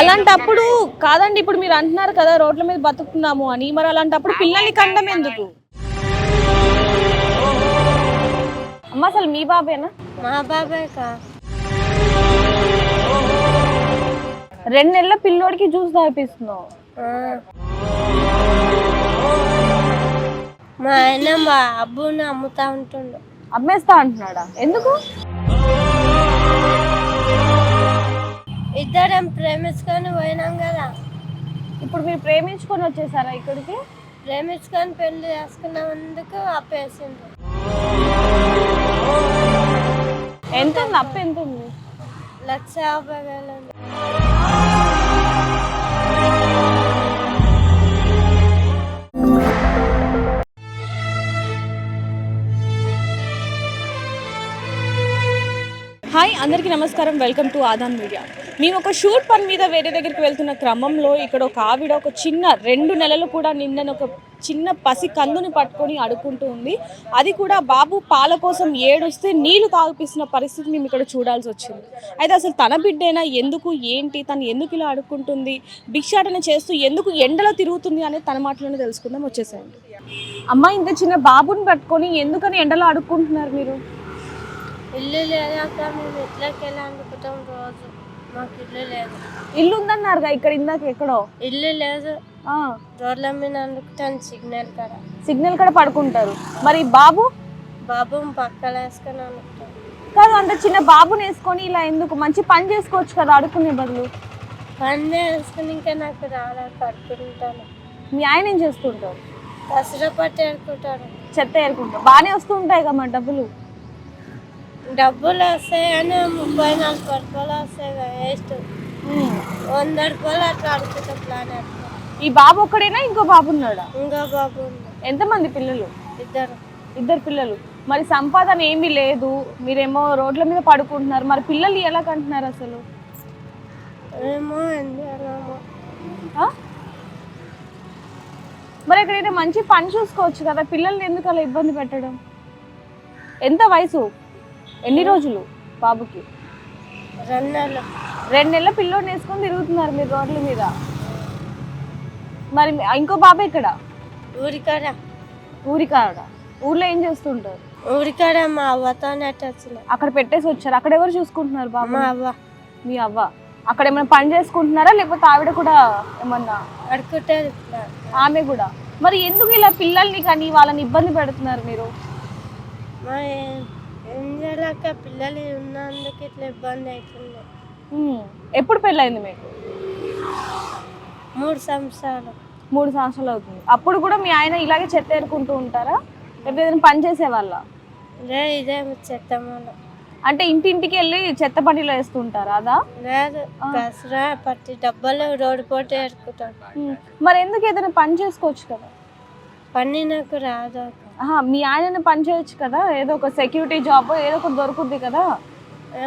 అలాంటప్పుడు కాదండి ఇప్పుడు మీరు అంటున్నారు కదా రోడ్ల మీద బతుకుతున్నాము అని. మరి అలాంటప్పుడు పిల్లల్ని కండం ఎందుకు? అమ్మ అసలు మీ బాబేనా? మా బాబాయ్ కా రెండు నెలల పిల్లోడికి జ్యూస్ తాగిపిస్తున్నావు. మా ఆయన మా అబ్బుని అమ్ముతా ఉంటుండు. అమ్మేస్తా అంటున్నాడా? ఎందుకు? ఇద్దరం ప్రేమించుకొని పోయినాం కదా. ఇప్పుడు మీరు ప్రేమించుకొని వచ్చేసారా ఇక్కడికి? ప్రేమించుకొని పెళ్ళి చేసుకున్నందుకు ఆపేసిండు ఎంత ఉంది? అప్పు ఎంత ఉంది? లక్ష యాభై వేలు ఉంది. అందరికీ నమస్కారం. వెల్కమ్ టు ఆదాన్ మీడియా మేము ఒక షూట్ పని మీద వేరే దగ్గరికి వెళ్తున్న క్రమంలో ఇక్కడ ఒక ఆవిడ ఒక చిన్న రెండు నెలలు కూడా నిన్న ఒక చిన్న పసి కందుని పట్టుకొని అడుక్కుంటూ ఉంది. అది కూడా బాబు పాల కోసం ఏడొస్తే నీళ్ళు తాగిపిస్తున్న పరిస్థితి మేము ఇక్కడ చూడాల్సి వచ్చింది. అయితే అసలు తన బిడ్డైనా? ఎందుకు? ఏంటి? తను ఎందుకు ఇలా అడుక్కుంటుంది? భిక్షాటన చేస్తూ ఎందుకు ఎండలో తిరుగుతుంది అనేది తన మాటలోనే తెలుసుకుందాం. వచ్చేసేయండి. అమ్మ ఇంత చిన్న బాబుని పట్టుకొని ఎందుకని ఎండలో అడుక్కుంటున్నారు మీరు? ఇల్లు లేదాక మేము ఇట్లకి వెళ్ళి అనుకుంటాం రోజు. మాకు ఇల్లు లేదు. ఇల్లు ఉందన్నారుగా ఇక్కడ ఇందాక ఎక్కడో? ఇల్లు లేదు. ఆ, రోడ్ల మీద అనుకుంటాను సిగ్నల్ కాడ. సిగ్నల్ కూడా పడుకుంటారు. మరి బాబు? బాబు పక్కన వేసుకొని కాదు అంత చిన్న బాబుని వేసుకొని ఇలా ఎందుకు? మంచి పని చేసుకోవచ్చు కదా అడుక్కునే బదులు. పన్నే వేసుకుని ఇంకా నాకు రాలే కట్టుకుంటాను మీ ఆయన ఏం చేస్తుంటారు దసరా పట్టి అనుకుంటాను చెత్త ఏరుకుంటారు బాగానే వస్తూ ఉంటాయి కదా మరి డబ్బులు. డబ్బులు వస్తాయని ముప్పై నలభై రూపాయలు వస్తాయి వేస్ట్. వంద రూపాయలు అట్లా అనుకుంటా ప్లాన్ ఈ బాబు ఒక్కడేనా? ఇంకో బాబు ఉన్నాడా? ఇంకా బాబు ఎంతమంది పిల్లలు? ఇద్దరు. ఇద్దరు పిల్లలు. మరి సంపాదన ఏమీ లేదు. మీరేమో రోడ్ల మీద పడుకుంటున్నారు. మరి పిల్లలు ఎలా కంటున్నారు అసలు? ఏమో? మరి ఎక్కడైనా మంచి పని చూసుకోవచ్చు కదా. పిల్లల్ని ఎందుకు అలా ఇబ్బంది పెట్టడం? ఎంత వయసు? ఎన్ని రోజులు బాబుకి? రెండు నెలలు. రెండు నెలల పిల్లోని వేసుకొని తిరుగుతున్నారు మీరు రోడ్ల మీద. మరి ఇంకో బాబు ఇక్కడ ఊరికాడ. ఊరికాడ. ఊర్లో ఏం చేస్తుంటారు? ఊరికాడ మా అవ్వతో అక్కడ పెట్టేసి వచ్చారు. అక్కడ ఎవరు చూసుకుంటున్నారు బాబు మా అవ్వ. మీ అవ్వ. అక్కడ ఏమైనా పని చేసుకుంటున్నారా? లేకపోతే ఆవిడ కూడా ఏమన్నా? అడుకుంటుంది ఇట్లా ఆమె కూడా. మరి ఎందుకు ఇలా పిల్లల్ని కానీ వాళ్ళని ఇబ్బంది పెడుతున్నారు మీరు ఏ- ఏం చేయలేక పిల్లలు ఉన్నందుకు ఇట్లా ఇబ్బంది అవుతుంది. ఎప్పుడు పెళ్ళైంది మీకు? మూడు సంవత్సరాలు. మూడు సంవత్సరాలు అవుతుంది. అప్పుడు కూడా మీ ఆయన ఇలాగే చెత్త ఏరుకుంటూ ఉంటారా? లేకపోతే ఏదైనా పని చేసేవాళ్ళ? లే ఇదే చెత్తమాల అంటే ఇంటింటికి వెళ్ళి చెత్త పనిలో వేస్తుంటారా అదా? లేదు పట్టి డబ్బాలు రోడ్డు పోటీ ఏరుకుంటాను. మరి ఎందుకు ఏదైనా పని చేసుకోవచ్చు కదా? పని నాకు రాదు అక్క. మీ ఆయన పని చేయొచ్చు కదా? ఏదో ఒక సెక్యూరిటీ జాబ్ ఏదో ఒక దొరుకుద్ది కదా?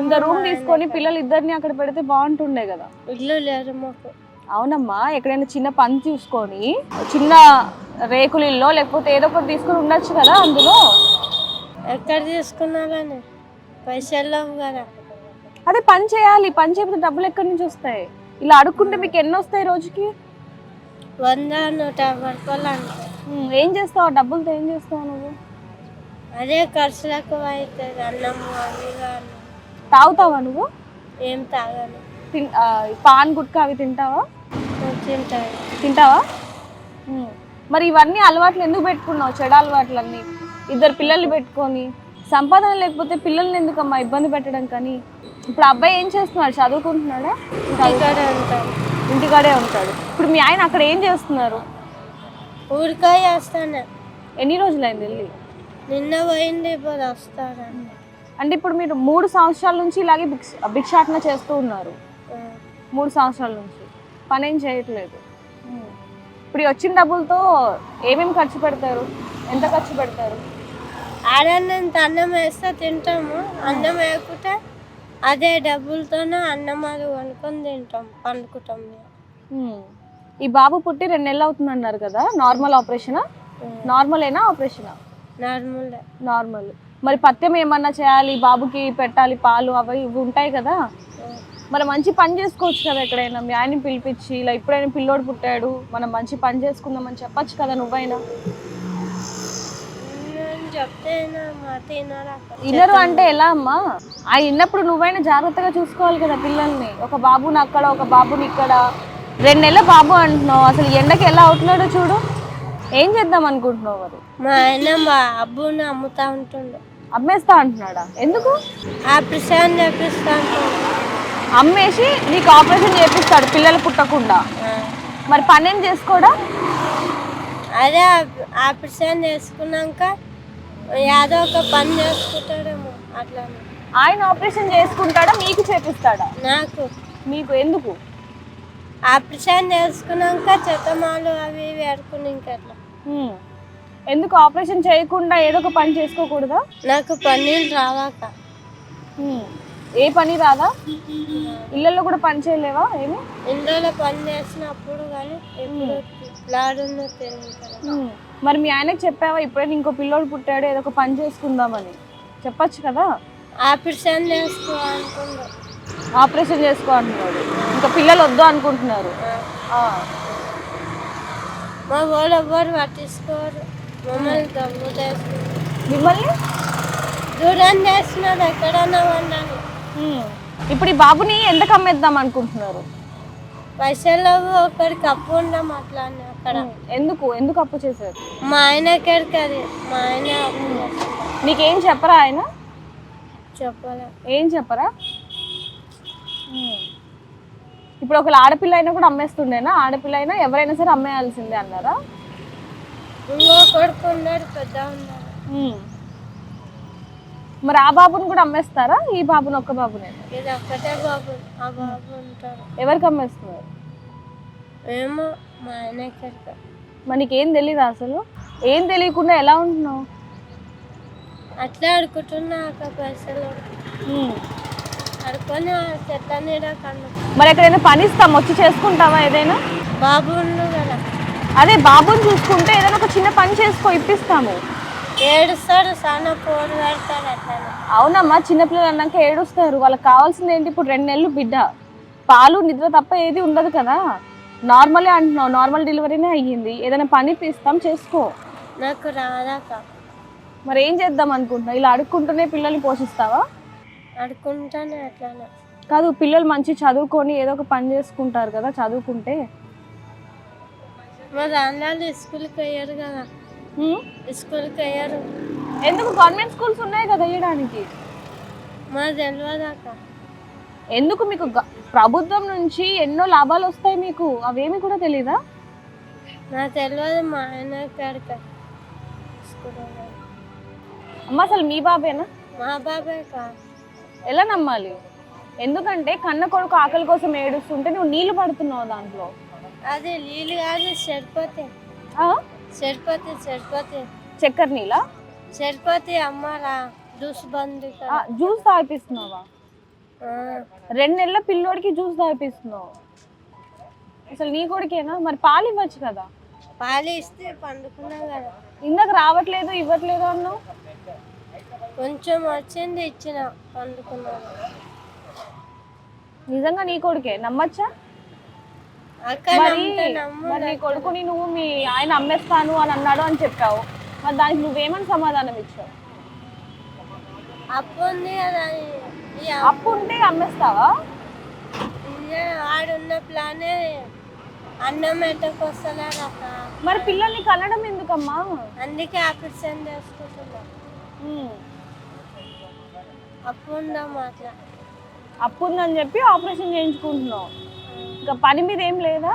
ఇంకా రూమ్ తీసుకొని పిల్లలు ఇద్దరిని అక్కడ పెడితే బాగుంటుండే కదా? ఇల్లు లేదు మాకు. అవునమ్మా ఎక్కడైనా చిన్న పని చూసుకొని చిన్న రేకుల ఇల్లో లేకపోతే ఏదో ఒకటి తీసుకొని ఉండొచ్చు కదా అందులో? ఎక్కడ తీసుకున్నాలని? పైసలు లేవు కదా. అదే పని చేయాలి పని చేయకపోతే డబ్బులు ఎక్కడి నుంచి వస్తాయి? ఇలా అడుక్కుంటే మీకు ఎన్ని వస్తాయి రోజుకి? వంద నూట ఉమ్, ఏం చేస్తావు? ఆ డబ్బులతో ఏం చేస్తావు నువ్వు? అదే ఖర్చులకు అవుతుంది అన్నము అవి కానీ తాగుతావా నువ్వు? ఏం తాగను. తిన్ ఆ, పాన్ గుట్కా అవి తింటావా? తింటాను. తింటావా? ఉమ్. మరి ఇవన్నీ అలవాట్లు ఎందుకు పెట్టుకున్నావు? చెడు అలవాట్లన్నీ. ఇద్దరు పిల్లల్ని పెట్టుకొని సంపాదన లేకపోతే పిల్లల్ని ఎందుకమ్మా ఇబ్బంది పెట్టడం కానీ? ఇప్పుడు అబ్బాయి ఏం చేస్తున్నాడు? చదువుకుంటున్నాడా? ఇక్కడ ఉంటాను ఇంటికాడే ఉంటాడు. ఇప్పుడు మీ ఆయన అక్కడ ఏం చేస్తున్నారు? ఊరికాయ వేస్తాను ఎన్ని రోజులైంది వెళ్ళి? నిన్న పోయింది ఇప్పుడు వస్తాను. అంటే ఇప్పుడు మీరు మూడు సంవత్సరాల నుంచి ఇలాగే భిక్ష భిక్షాటన చేస్తూ ఉన్నారు. మూడు సంవత్సరాల నుంచి. పని ఏం చేయట్లేదు. ఇప్పుడు వచ్చిన డబ్బులతో ఏమేమి ఖర్చు పెడతారు? ఎంత ఖర్చు పెడతారు? ఆడన్నంత అన్నం వేస్తే తింటాము. అన్నం వేయకుంటే అదే డబ్బులతోనే అన్నం అది కొనుక్కొని తింటాం పండుకుంటాం. ఈ బాబు పుట్టి రెండు నెలలు అవుతుంది అన్నారు కదా నార్మల్ ఆపరేషనా నార్మలేనా ఆపరేషనా నార్మల్ నార్మల్ మరి పథ్యం ఏమన్నా చేయాలి బాబుకి పెట్టాలి పాలు అవి ఇవి ఉంటాయి కదా? మరి మంచి పని చేసుకోవచ్చు కదా ఎక్కడైనా? మీ ఆయన్ని పిలిపించి ఇలా ఇప్పుడైనా పిల్లోడు పుట్టాడు మనం మంచి పని చేసుకుందామని చెప్పొచ్చు కదా నువ్వైనా? ఇన్నరు అంటే ఎలా అమ్మా? ఆ ఇన్నప్పుడు నువ్వైనా జాగ్రత్తగా చూసుకోవాలి కదా పిల్లల్ని. ఒక బాబుని అక్కడ ఒక బాబుని ఇక్కడ. రెండు నెలల బాబు అంటున్నావు. అసలు ఎండకి ఎలా అవుతున్నాడో చూడు. ఏం చేద్దాం అనుకుంటున్నావు మరి? మా ఆయన మా అబ్బుని అమ్ముతా ఉంటుండు. అమ్మేస్తా అంటున్నాడా? ఎందుకు? ఆపరేషన్ చేపిస్తా అమ్మేసి నీకు ఆపరేషన్ చేపిస్తాడు పిల్లలు పుట్టకుండా. మరి పని ఏం చేసుకోడా? అదే ఆప- ఆపరేషన్ చేసుకున్నాక ఏదో ఒక పని చేసుకుంటాడేమో అట్లా ఆయన ఆపరేషన్ చేసుకుంటాడా? మీకు చేపిస్తాడా? నాకు. మీకు ఎందుకు? ఆపరేషన్ చేసుకున్నాక చెత్తమాలు అవి ఇవి ఆడుకుని ఇంకట్లా. ఎందుకు ఆపరేషన్ చేయకుండా ఏదో ఒక పని చేసుకోకూడదా? నాకు పన్నీళ్ళు రావాక. ఏ పని రాదా? ఇళ్ళల్లో కూడా పని చేయలేవా ఏమి? ఇందులో పని చేసినప్పుడు కానీ ఎప్పుడు తెలియదు. మరి మీ ఆయనకి చెప్పావా? ఇప్పుడైనా ఇంకో పిల్లోడు పుట్టాడు ఏదో ఒక పని చేసుకుందామని. చెప్పొచ్చు కదా? ఆపరేషన్ చేసుకోవాలనుకుండు ఆపరేషన్ చేసుకో అంటున్నాడు ఇంకా పిల్లలు వద్దు అనుకుంటున్నారు. మా వాళ్ళు ఎవ్వరు పట్టించుకోరు. మమ్మల్ని దమ్ము మిమ్మల్ని? దూరం చేస్తున్నారు ఎక్కడన్నా హ్మ్. ఇప్పుడు ఈ బాబుని ఎందుకు అమ్మేద్దాం అనుకుంటున్నారు? పైసలు ఒకరికి అప్పు ఉండం అట్లా అని అక్కడ ఎందుకు? ఎందుకు అప్పు చేశారు? మా ఆయన ఎక్కడికి అది? మా ఆయన. నీకేం చెప్పరా ఆయన? చెప్పలే? ఏం చెప్పరా. ఇప్పుడు ఒకవేళ ఆడపిల్ల అయినా కూడా అమ్మేస్తుండేనా? ఆడపిల్ల అయినా ఎవరైనా సరే అమ్మేయాల్సిందే అన్నారా? ఇంకో కొడుకు ఉన్నాడు పెద్ద ఉన్నాడు. మరి ఆ బాబుని కూడా అమ్మేస్తారా? ఈ బాబుని ఒక్క బాబునే? ఇది ఒక్కటే బాబు ఆ బాబు ఉంటాడు. ఎవరికి అమ్మేస్తున్నారు? ఏమో మా ఆయన ఎక్కడికి మరి నీకేం తెలీదా అసలు? ఏం తెలియకుండా ఎలా ఉంటున్నావు? అట్లా అడుగుతున్నా అక్క పైసలు. మరి ఎక్కడైనా పని ఇస్తాం వచ్చి చేసుకుంటావా ఏదైనా? బాబు అదే బాబుని చూసుకుంటే ఏదైనా ఒక చిన్న పని చేసుకో ఇప్పిస్తాము. చాలా అట్లా అవునమ్మా చిన్నపిల్లలు అన్నాక ఏడుస్తారు. వాళ్ళకి కావాల్సింది ఏంటి? ఇప్పుడు రెండు నెలలు బిడ్డ. పాలు నిద్ర తప్ప ఏది ఉండదు కదా. నార్మలే అంటున్నావు నార్మల్ డెలివరీనే అయ్యింది. ఏదైనా పని ఇప్పిస్తాం చేసుకో. నాకు రాదాక మరి ఏం చేద్దాం అనుకుంటున్నావు? ఇలా అడుక్కుంటూనే పిల్లల్ని పోషిస్తావా? అడుకుంటానే అట్లానే. కాదు పిల్లలు మంచి చదువుకొని ఏదో ఒక పని చేసుకుంటారు కదా చదువుకుంటే. మా స్కూల్కి కదా? స్కూల్కి ఎందుకు? గవర్నమెంట్ స్కూల్స్ ఉన్నాయి కదా వేయడానికి. మా తెలియదాక ఎందుకు మీకు గ- ప్రభుత్వం నుంచి ఎన్నో లాభాలు వస్తాయి మీకు? అవేమి కూడా తెలీదా? నా తెలియదు మా ఆయన కాడిక స్కూల్ అమ్మ అసలు మీ బాబేనా? మా బాబాయ్ కా ఎలా నమ్మాలి? ఎందుకంటే కన్న కొడుకు ఆకలి కోసం ఏడుస్తుంటే నువ్వు నీళ్ళు పడుతున్నావు దాంట్లో. అది నీళ్ళు కాదు సరిపోతే? సరిపోతే సరిపోతే. చక్కెర నీళ్ళ సరిపోతే అమ్మారా జ్యూస్ బంద్ జ్యూస్ తాగిపిస్తున్నావా? రెండు నెలల పిల్లోడికి జ్యూస్ తాగిపిస్తున్నావు. అసలు నీ కొడుకేనా? మరి పాలు ఇవ్వచ్చు కదా? పాలు ఇస్తే పండుకున్నాం కదా. ఇందాక రావట్లేదు ఇవ్వట్లేదు అన్నావు. కొంచెం వచ్చింది ఇచ్చిన పండుకున్నాను నిజంగా నీ కొడుకే? నమ్మచ్చా? మరి మరి నీ కొడుకుని నువ్వు మీ ఆయన అమ్మేస్తాను అని అన్నాడు అని చెప్పావు. మరి దానికి నువ్వేమని సమాధానం ఇచ్చావు? అప్పు ఉంది కదా ఈ అప్పు. ఉంటే అమ్మేస్తావా? ఆడున్న ప్లానే అన్నం ఎట్టకు వస్తలేదు అక్క మరి పిల్లల్ని కనడం ఎందుకమ్మా? అందుకే ఆపరేషన్ చేసుకుంటున్నాం. అప్పు ఉందని చెప్పి ఆపరేషన్ చేయించుకుంటున్నావు ఇంకా పని మీద ఏం లేదా?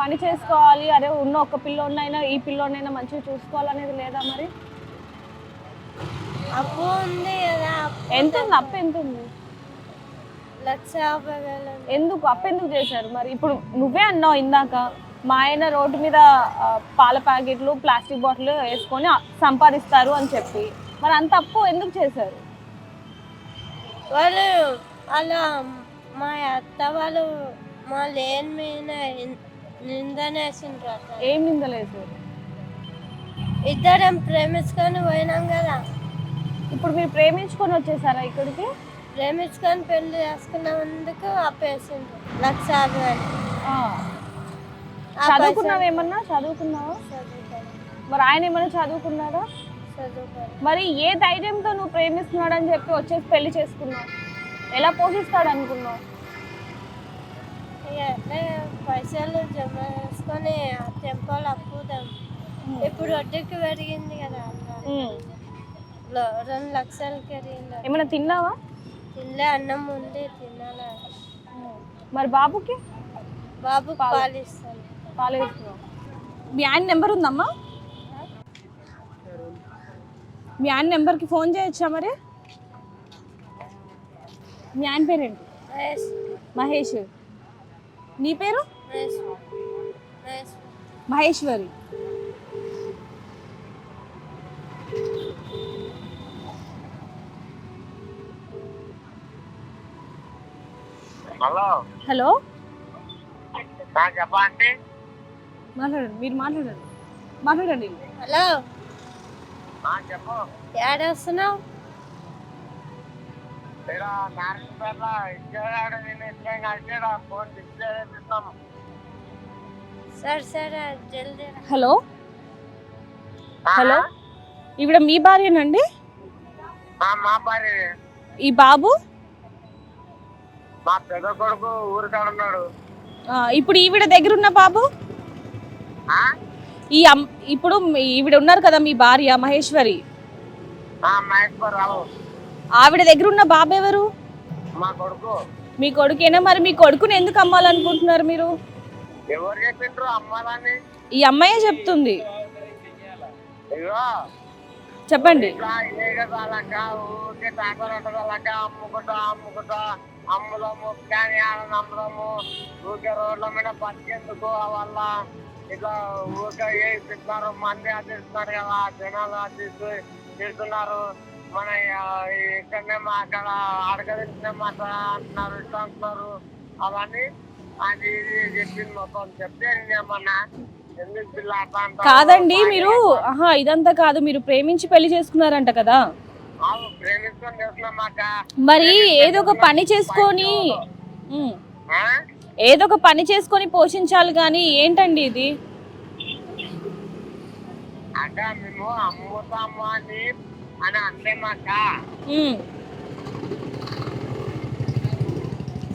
పని చేసుకోవాలి. అరే ఉన్న ఒక్క పిల్లోనైనా ఈ పిల్లోనైనా మంచిగా చూసుకోవాలనేది లేదా మరి? అప్పు ఉంది కదా. ఎంత ఉంది? అప్పు ఎంత ఉంది? లక్ష యాభై వేలు ఉంది. ఎందుకు? అప్పు ఎందుకు చేశారు? మరి ఇప్పుడు నువ్వే అన్నావు ఇందాక మా ఆయన రోడ్డు మీద పాల ప్యాకెట్లు ప్లాస్టిక్ బాటిల్ వేసుకొని సంపాదిస్తారు అని చెప్పి. మరి అంత అప్పు ఎందుకు చేశారు? వాళ్ళు వాళ్ళ మా అత్త వాళ్ళు మా లేని మీద నిందనేసిండ్రు ఏం నిందలేదు ఇద్దరం ప్రేమించుకొని పోయినాం కదా. ఇప్పుడు మీరు ప్రేమించుకొని వచ్చేసారా ఇక్కడికి? ప్రేమించుకొని పెళ్ళి చేసుకున్నందుకు అప్పేసిండు లక్ష. ఆ. ఆ చదువుకున్నావు ఏమన్నా చదువుకున్నావా? మరి ఆయన ఏమన్నా చదువుకున్నారా చదువుకోను మరి ఏ ధైర్యంతో నువ్వు ప్రేమిస్తున్నాడు అని చెప్పి వచ్చేసి పెళ్ళి చేసుకున్నావు? ఎలా పోషిస్తాడు అనుకున్నావు అట్లే పైసలు జమ చేసుకొని టెంపోలు అప్పుదాం ఇప్పుడు వడ్డీకి పెరిగింది కదా రెండు లక్షలకి పెరిగింది. ఏమన్నా తిన్నావా? తినలే అన్నం ఉంది తినాలి. మరి బాబుకి? బాబు పాలిస్తాను కాలేస్తున్నావు మీ ఆయన నెంబర్ ఉందమ్మా? మీ ఆయన నెంబర్కి ఫోన్ చేయొచ్చా మరి? మీ ఆయన పేరేంటి? మహేష్. నీ పేరు? మహేశ్వరి. హలో. హలో. చెప్పండి. మాట్లాడండి మీరు మాట్లాడండి. మాట్లాడండి. హలో. ఏడొస్తున్నావు సరే సరే జల్దీ. హలో? హలో? ఈవిడ మీ భార్యనండి? ఆ, మా పని ఈ బాబు? మా పెద్ద కొడుకు ఊరికాడ ఉన్నాడు. ఆ, ఇప్పుడు ఈవిడ దగ్గర ఉన్న బాబు? ఆ? ఈ ఇప్పుడు ఈవిడ ఉన్నారు కదా మీ భార్య మహేశ్వరి. ఆవిడ దగ్గర ఉన్న బాబు ఎవరు మా కొడుకు. మీ కొడుకేనా? మరి మీ కొడుకుని ఎందుకు అమ్మాలనుకుంటున్నారు మీరు? ఈ అమ్మాయే చెప్తుంది. చెప్పండి. అమ్ములము కానీ ఆడని అమ్ముదాము ఊరికే రోడ్ల మీద బతికేందుకు వల్ల ఇట్లా ఊరికే ఏ మంది అందిస్తున్నారు కదా జనాలు అది మన ఇక్కడనే మా అక్కడ అడగదించే మాట అంటున్నారు ఇట్లా అంటున్నారు. అవన్నీ అది ఇది చెప్పింది మొత్తం చెప్తే ఏమన్నా కాదండి మీరు ఆహా ఇదంతా కాదు మీరు ప్రేమించి పెళ్ళి చేసుకున్నారంట కదా. మరి ఏదో ఒక పని చేసుకొని ఏదో ఒక పని చేసుకొని పోషించాలి కానీ ఏంటండి ఇది? అక్క మేము అమ్ముతాము అని అని అందేమాక ఉమ్.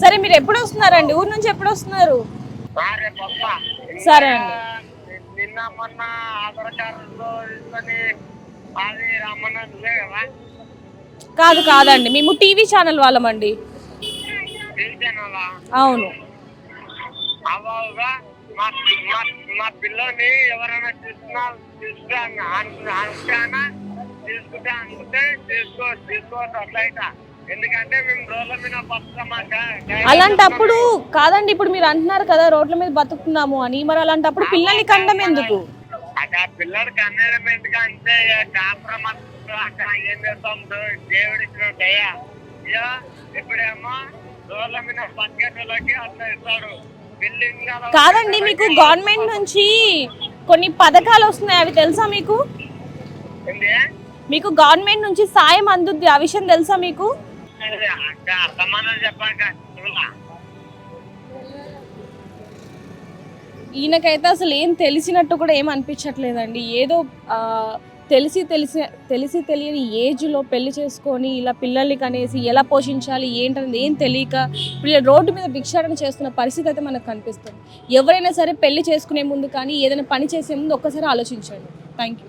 సరే మీరు ఎప్పుడు వస్తున్నారండి? ఊరు నుంచి ఎప్పుడు వస్తున్నారు? సరే అండి. నిన్న మొన్న ఆధార్ కార్డు తీసుకొని అది కదా కాదు కాదండి. మేము టీవీ ఛానల్ వాళ్ళమండి. అవును. మా పిల్లని ఎవరైనా తీసుకున్నా తీసుకురా అనుకున్నా తీసుకుంటే అనుకుంటే తీసుకో తీసుకోవచ్చు అట్లయితే ఎందుకంటే మేము మీద అలాంటప్పుడు కాదండి ఇప్పుడు మీరు అంటున్నారు కదా రోడ్ల మీద బతుకుతున్నాము అని. మరి అలాంటప్పుడు పిల్లల్ని కండం ఎందుకు? అక్కడ పిల్లడు కన్నడం ఎందుకంటే కాపురం అక్కడ ఏం చేస్తాం? దేవుడు ఇచ్చిన దయ. ఇక ఇప్పుడేమో రోజుల మీద బతికేటోళ్ళకి అట్లా ఇస్తాడు. బిల్డింగ్ కాదండి మీకు గవర్నమెంట్ నుంచి కొన్ని పథకాలు వస్తున్నాయి. అవి తెలుసా మీకు? మీకు గవర్నమెంట్ నుంచి సాయం అందుద్ది ఆ విషయం తెలుసా మీకు? అర్థమన్నది చెప్పాక ఈయనకైతే అసలు ఏం తెలిసినట్టు కూడా ఏం అనిపించట్లేదండి. ఏదో తెలిసి తెలిసి తెలిసి తెలియని ఏజ్లో పెళ్ళి చేసుకొని ఇలా పిల్లల్ని కనేసి ఎలా పోషించాలి ఏంటనేది ఏం తెలియక ఇప్పుడు ఇలా రోడ్డు మీద భిక్షాటన చేస్తున్న పరిస్థితి అయితే మనకు కనిపిస్తుంది. ఎవరైనా సరే పెళ్ళి చేసుకునే ముందు కానీ ఏదైనా పని చేసే ముందు ఒక్కసారి ఆలోచించండి. Thank you